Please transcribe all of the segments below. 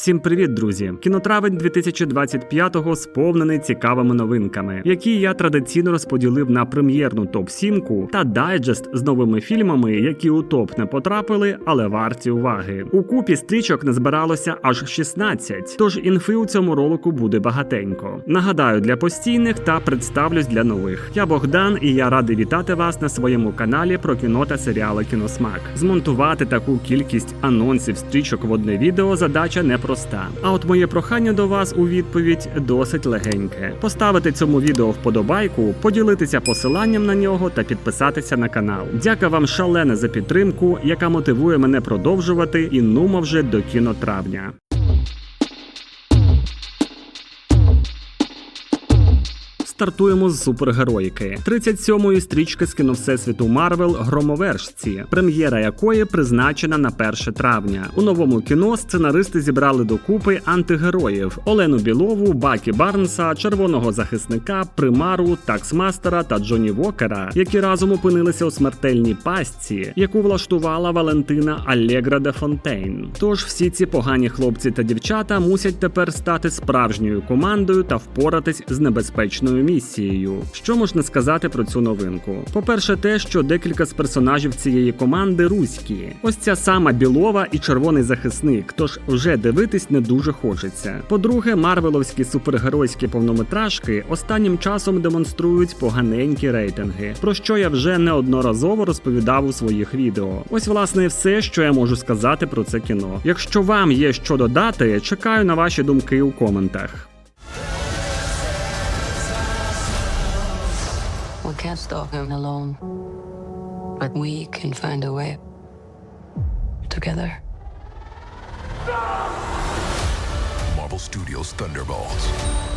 Всім привіт, друзі! Кінотравень 2025-го сповнений цікавими новинками, які я традиційно розподілив на прем'єрну топ-сімку та дайджест з новими фільмами, які у топ не потрапили, але варті уваги. У купі стрічок не збиралося аж 16, тож інфи у цьому ролику буде багатенько. Нагадаю для постійних та представлюсь для нових. Я Богдан, і я радий вітати вас на своєму каналі про кіно та серіали Кіносмак. Змонтувати таку кількість анонсів стрічок в одне відео задача непроста. А от моє прохання до вас у відповідь досить легеньке: поставити цьому відео вподобайку, поділитися посиланням на нього та підписатися на канал. Дяка вам шалене за підтримку, яка мотивує мене продовжувати і нума вже до кінотравня. Стартуємо з супергероїки 37-ї стрічки з кіно всесвіту Марвел Громовержці, прем'єра якої призначена на 1 травня. У новому кіно сценаристи зібрали докупи антигероїв: Олену Білову, Бакі Барнса, червоного захисника, Примару, Таксмастера та Джоні Вокера, які разом опинилися у смертельній пастці, яку влаштувала Валентина Аллегра де Фонтейн. Тож всі ці погані хлопці та дівчата мусять тепер стати справжньою командою та впоратись з небезпечною місією. Що можна сказати про цю новинку? По-перше, те, що декілька з персонажів цієї команди руські. Ось ця сама білова і червоний захисник, тож вже дивитись не дуже хочеться. По-друге, марвеловські супергеройські повнометражки останнім часом демонструють поганенькі рейтинги, про що я вже неодноразово розповідав у своїх відео. Ось власне все, що я можу сказати про це кіно. Якщо вам є що додати, чекаю на ваші думки у коментах. We can't stop him alone. But we can find a way. Together. Marvel Studios Thunderbolts.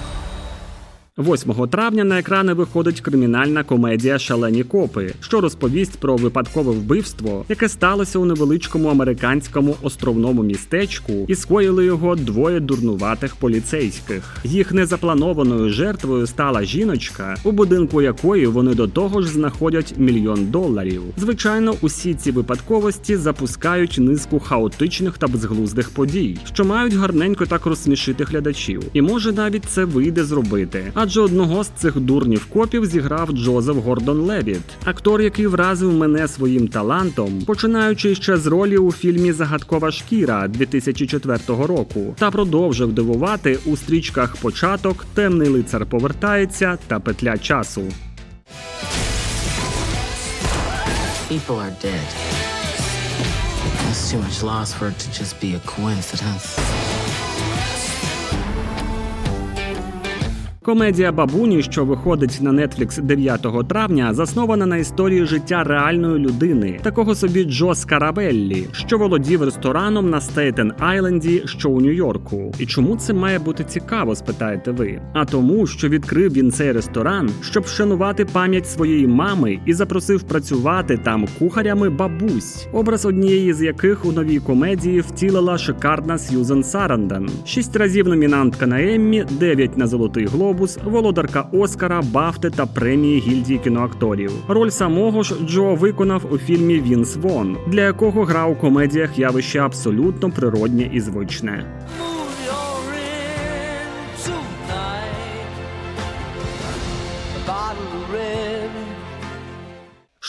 8 травня на екрани виходить кримінальна комедія Шалені копи, що розповість про випадкове вбивство, яке сталося у невеличкому американському островному містечку, і скоїли його двоє дурнуватих поліцейських. Їх незапланованою жертвою стала жіночка, у будинку якої вони до того ж знаходять мільйон доларів. Звичайно, усі ці випадковості запускають низку хаотичних та безглуздих подій, що мають гарненько так розсмішити глядачів. І може навіть це вийде зробити. Адже одного з цих дурнів копів зіграв Джозеф Гордон Левіт, актор, який вразив мене своїм талантом, починаючи ще з ролі у фільмі Загадкова шкіра 2004 року, та продовжив дивувати у стрічках Початок, Темний лицар повертається та Петля часу. People are dead. There's too much loss for it to just be a coincidence. Комедія Бабуні, що виходить на Netflix 9 травня, заснована на історії життя реальної людини, такого собі Джо Скарабеллі, що володів рестораном на Стейтен Айленді, що у Нью-Йорку. І чому це має бути цікаво, спитаєте ви? А тому, що відкрив він цей ресторан, щоб вшанувати пам'ять своєї мами і запросив працювати там кухарями бабусь, образ однієї з яких у новій комедії втілила шикарна Сьюзен Сарандон. Шість разів номінантка на Еммі, дев'ять на Золотий Глобус, володарка Оскара, Бафти та премії гільдії кіноакторів. Роль самого ж Джо виконав у фільмі Вінс Вон, для якого грав у комедіях явище абсолютно природнє і звичне.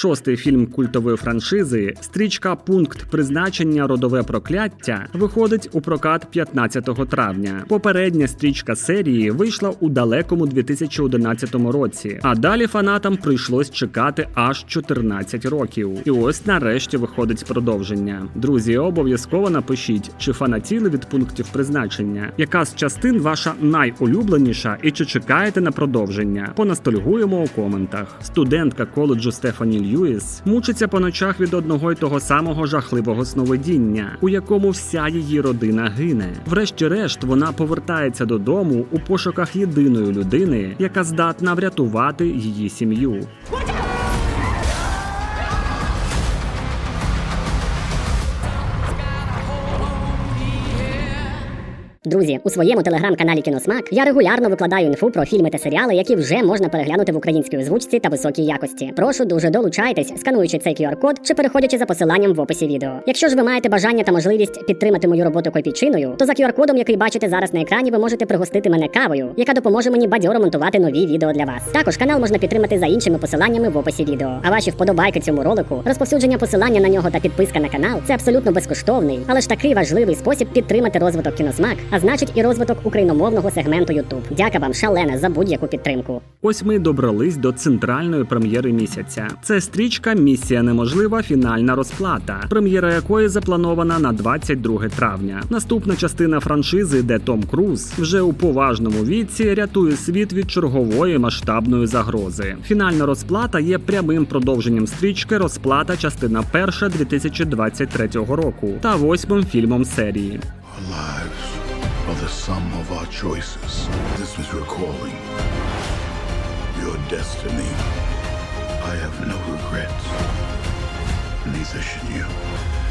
Шостий фільм культової франшизи, стрічка Пункт призначення родове прокляття виходить у прокат 15 травня. Попередня стрічка серії вийшла у далекому 2011 році, а далі фанатам прийшлось чекати аж 14 років. І ось нарешті виходить продовження. Друзі, обов'язково напишіть, чи фанатіли від пунктів призначення, яка з частин ваша найулюбленіша і чи чекаєте на продовження. Понастольгуємо у коментах. Студентка коледжу Стефані Льюіс мучиться по ночах від одного й того самого жахливого сновидіння, у якому вся її родина гине. Врешті-решт, вона повертається додому у пошуках єдиної людини, яка здатна врятувати її сім'ю. Друзі, у своєму телеграм-каналі Кіносмак я регулярно викладаю інфу про фільми та серіали, які вже можна переглянути в українській озвучці та високій якості. Прошу дуже долучайтесь, скануючи цей QR-код чи переходячи за посиланням в описі відео. Якщо ж ви маєте бажання та можливість підтримати мою роботу копійчиною, то за QR-кодом, який бачите зараз на екрані, ви можете пригостити мене кавою, яка допоможе мені бадьоро монтувати нові відео для вас. Також канал можна підтримати за іншими посиланнями в описі відео. А ваші вподобайки цьому ролику, розповсюдження посилання на нього та підписка на канал це абсолютно безкоштовний, але ж такий важливий спосіб підтримати розвиток кіносмак, а значить і розвиток україномовного сегменту YouTube. Дяка вам шалена за будь-яку підтримку. Ось ми добрались до центральної прем'єри місяця. Це стрічка Місія неможлива. Фінальна розплата, прем'єра якої запланована на 22 травня. Наступна частина франшизи, де Том Круз вже у поважному віці рятує світ від чергової масштабної загрози. Фінальна розплата є прямим продовженням стрічки Розплата, частина перша 2023 року та восьмим фільмом серії. Are the sum of our choices. This is your calling, your destiny. I have no regrets. Neither should you.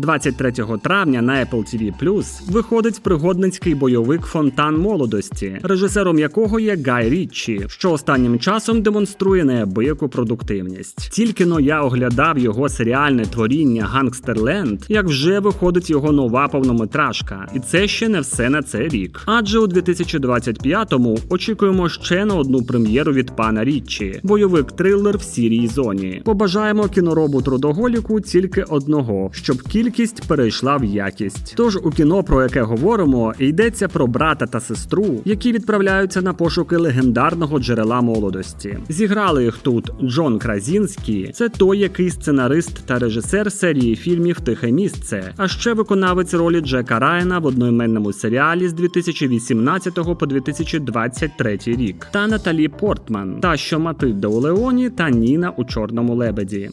23 травня на Apple TV Plus виходить пригодницький бойовик Фонтан молодості, режисером якого є Гай Річчі, що останнім часом демонструє неабияку продуктивність. Тільки но я оглядав його серіальне творіння Гангстерленд, як вже виходить його нова повнометражка, і це ще не все на цей рік. Адже у 2025-му очікуємо ще на одну прем'єру від пана Річчі бойовик трилер в сірій зоні. Побажаємо кіноробу трудоголіку тільки одного, щоб кількість перейшла в якість. Тож у кіно, про яке говоримо, йдеться про брата та сестру, які відправляються на пошуки легендарного джерела молодості. Зіграли їх тут Джон Кразінський, це той, який сценарист та режисер серії фільмів Тихе місце, а ще виконавець ролі Джека Райана в одноіменному серіалі з 2018 по 2023 рік, та Наталі Портман, та що Матильда у Леоні та Ніна у Чорному лебеді.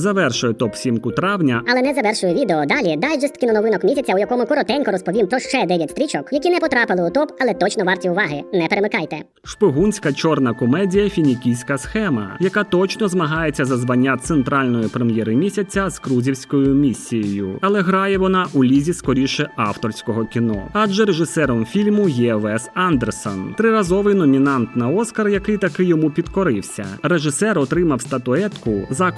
Завершує топ 7 травня Але не завершую відео. Далі дайджест кіноновинок місяця, у якому коротенько розповім про ще 9 стрічок, які не потрапили у топ, але точно варті уваги. Не перемикайте. шпигунська чорна комедія Фінікійська схема, яка точно змагається за звання центральної прем'єри місяця з крузівською місією, але грає вона у лізі скоріше авторського кіно. Адже режисером фільму є Вес Андерсон, триразовий номінант на Оскар, який таки йому підкорився. Режисер отримав статуетку за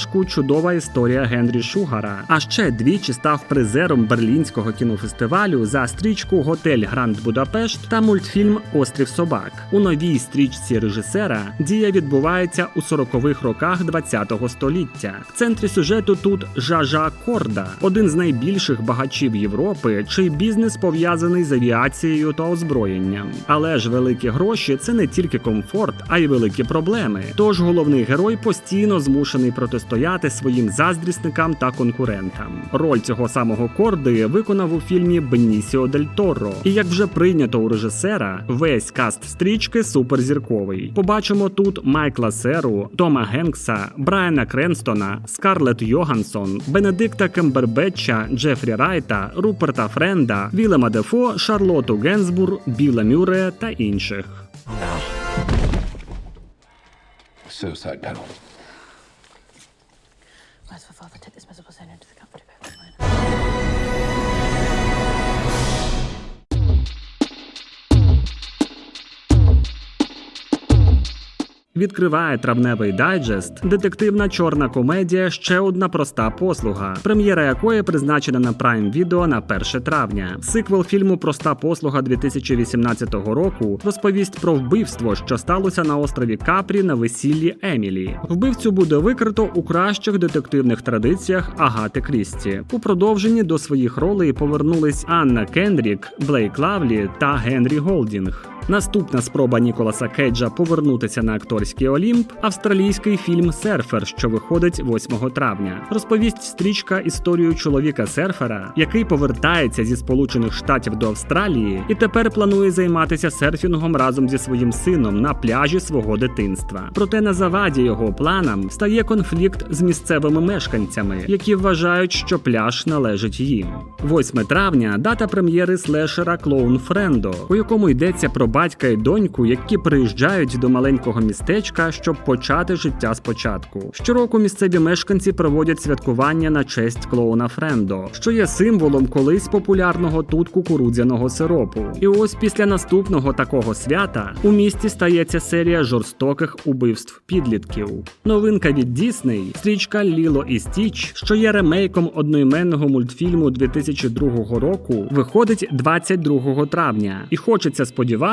короткометражку Чудова історія Генрі Шугара. А ще двічі став призером берлінського кінофестивалю за стрічку Готель Гранд Будапешт та мультфільм Острів собак. У новій стрічці режисера дія відбувається у 40-х роках ХХ століття. В центрі сюжету тут Жажа Корда, один з найбільших багачів Європи, чий бізнес пов'язаний з авіацією та озброєнням. Але ж великі гроші це не тільки комфорт, а й великі проблеми. Тож головний герой постійно змушений протистояти своїм заздрісникам та конкурентам. Роль цього самого Корди виконав у фільмі Бенісіо Дель Торо. І як вже прийнято у режисера, весь каст стрічки суперзірковий. Побачимо тут Майкла Серу, Тома Генкса, Брайана Кренстона, Скарлетт Йогансон, Бенедикта Кембербетча, Джефрі Райта, Руперта Френда, Вілема Дефо, Шарлоту Генсбур, Біла Мюре та інших. Suicide pedal. Where's my father? Take this Відкриває травневий дайджест, детективна чорна комедія Ще одна проста послуга, прем'єра якої призначена на Prime Video на 1 травня. Сиквел фільму Проста послуга 2018 року розповість про вбивство, що сталося на острові Капрі на весіллі Емілі. Вбивцю буде викрито у кращих детективних традиціях Агати Крісті. У продовженні до своїх ролей повернулись Анна Кендрік, Блейк Лавлі та Генрі Голдінг. Наступна спроба Ніколаса Кейджа повернутися на акторський Олімп австралійський фільм Серфер, що виходить 8 травня. Розповість стрічка історію чоловіка серфера, який повертається зі Сполучених Штатів до Австралії і тепер планує займатися серфінгом разом зі своїм сином на пляжі свого дитинства. Проте на заваді його планам стає конфлікт з місцевими мешканцями, які вважають, що пляж належить їм. 8 травня дата прем'єри слешера Клоун Френдо, у якому йдеться про батька і доньку, які приїжджають до маленького містечка, щоб почати життя спочатку. Щороку місцеві мешканці проводять святкування на честь клоуна Френдо, що є символом колись популярного тут кукурудзяного сиропу. І ось після наступного такого свята у місті стається серія жорстоких убивств підлітків. Новинка від Дісней стрічка Ліло і Стіч, що є ремейком одноіменного мультфільму 2002 року, виходить 22 травня, і хочеться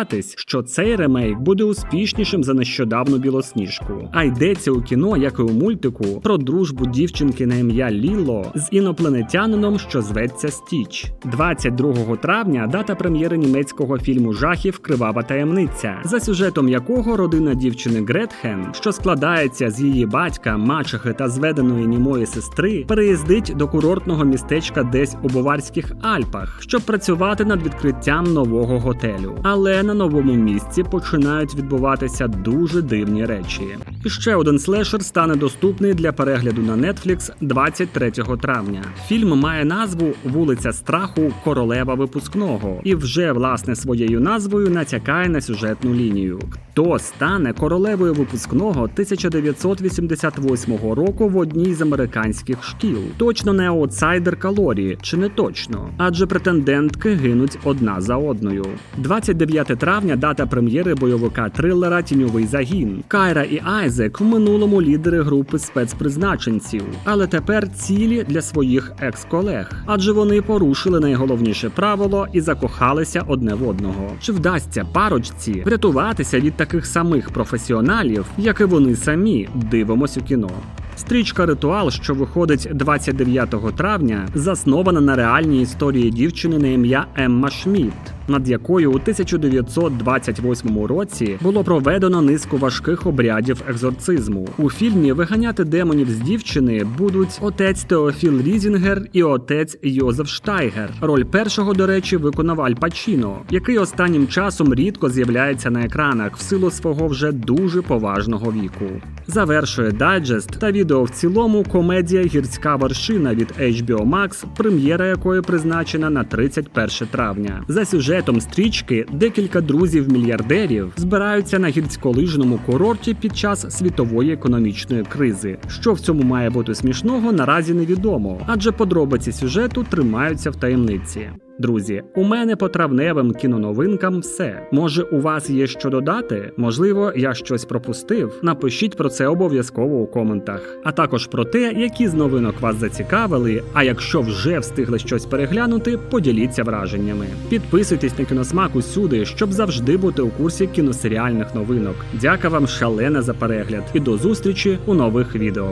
сподіватись, що цей ремейк буде успішнішим за нещодавну білосніжку. А йдеться у кіно, як і у мультику, про дружбу дівчинки на ім'я Ліло з інопланетянином, що зветься Стіч. 22 травня дата прем'єри німецького фільму жахів Кривава таємниця, за сюжетом якого родина дівчини Гретхен, що складається з її батька, мачехи та зведеної німої сестри, переїздить до курортного містечка десь у Баварських Альпах, щоб працювати над відкриттям нового готелю. Але на новому місці починають відбуватися дуже дивні речі. І ще один слешер стане доступний для перегляду на Netflix 23 травня. Фільм має назву Вулиця страху королева випускного і вже власне своєю назвою натякає на сюжетну лінію. Хто стане королевою випускного 1988 року в одній з американських шкіл? Точно не аутсайдер калорії, чи не точно? Адже претендентки гинуть одна за одною. 29 травня дата прем'єри бойовика трилера Тіньовий загін. Кайра і Айзек в минулому лідери групи спецпризначенців, але тепер цілі для своїх екс-колег, адже вони порушили найголовніше правило і закохалися одне в одного. Чи вдасться парочці врятуватися від таких самих професіоналів, як і вони самі? Дивимось у кіно. Стрічка Ритуал, що виходить 29 травня, заснована на реальній історії дівчини на ім'я Емма Шмідт, над якою у 1928 році було проведено низку важких обрядів екзорцизму. У фільмі виганяти демонів з дівчини будуть отець Теофіл Різінгер і отець Йозеф Штайгер. Роль першого, до речі, виконав Аль Пачіно, який останнім часом рідко з'являється на екранах в силу свого вже дуже поважного віку. Завершує дайджест та відео в цілому комедія Гірська вершина від HBO Max, прем'єра якої призначена на 31 травня. За сюжетом стрічки декілька друзів-мільярдерів збираються на гірськолижному курорті під час світової економічної кризи. Що в цьому має бути смішного, наразі невідомо, адже подробиці сюжету тримаються в таємниці. Друзі, у мене по травневим кіноновинкам все. Може, у вас є що додати? Можливо, я щось пропустив. Напишіть про це обов'язково у коментах. А також про те, які з новинок вас зацікавили. А якщо вже встигли щось переглянути, поділіться враженнями. Підписуйтесь на кіносмак усюди, щоб завжди бути у курсі кіносеріальних новинок. Дяка вам шалена за перегляд і до зустрічі у нових відео.